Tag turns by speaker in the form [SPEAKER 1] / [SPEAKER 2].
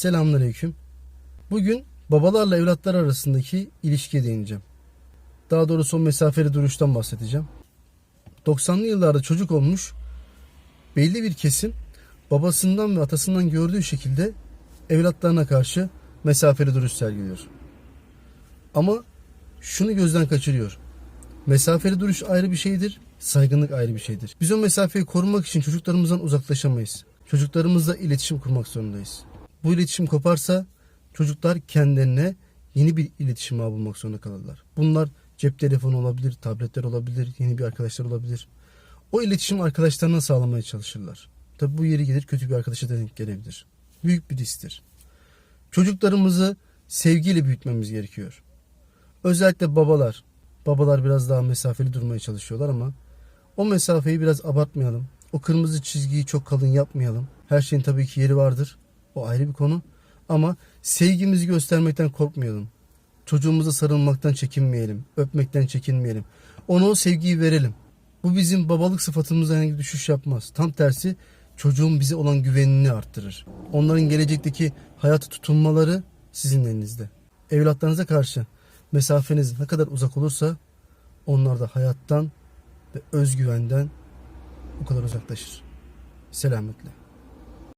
[SPEAKER 1] Selamünaleyküm. Bugün babalarla evlatlar arasındaki ilişkiye değineceğim. Daha doğrusu o mesafeli duruştan bahsedeceğim. 90'lı yıllarda çocuk olmuş belli bir kesim babasından ve atasından gördüğü şekilde evlatlarına karşı mesafeli duruş sergiliyor. Ama şunu gözden kaçırıyor. Mesafeli duruş ayrı bir şeydir, saygınlık ayrı bir şeydir. Biz o mesafeyi korumak için çocuklarımızdan uzaklaşamayız. Çocuklarımızla iletişim kurmak zorundayız. Bu iletişim koparsa çocuklar kendilerine yeni bir iletişim ağı bulmak zorunda kalırlar. Bunlar cep telefonu olabilir, tabletler olabilir, yeni bir arkadaşlar olabilir. O iletişim arkadaşlarına sağlamaya çalışırlar. Tabi bu yeri gelir kötü bir arkadaşa da denk gelebilir. Büyük bir risktir. Çocuklarımızı sevgiyle büyütmemiz gerekiyor. Özellikle babalar. Babalar biraz daha mesafeli durmaya çalışıyorlar ama o mesafeyi biraz abartmayalım. O kırmızı çizgiyi çok kalın yapmayalım. Her şeyin tabii ki yeri vardır. O ayrı bir konu. Ama sevgimizi göstermekten korkmayalım. Çocuğumuza sarılmaktan çekinmeyelim. Öpmekten çekinmeyelim. Ona o sevgiyi verelim. Bu bizim babalık sıfatımıza herhangi bir düşüş yapmaz. Tam tersi çocuğun bize olan güvenini arttırır. Onların gelecekteki hayata tutunmaları sizin elinizde. Evlatlarınıza karşı mesafeniz ne kadar uzak olursa onlar da hayattan ve özgüvenden o kadar uzaklaşır. Selametle.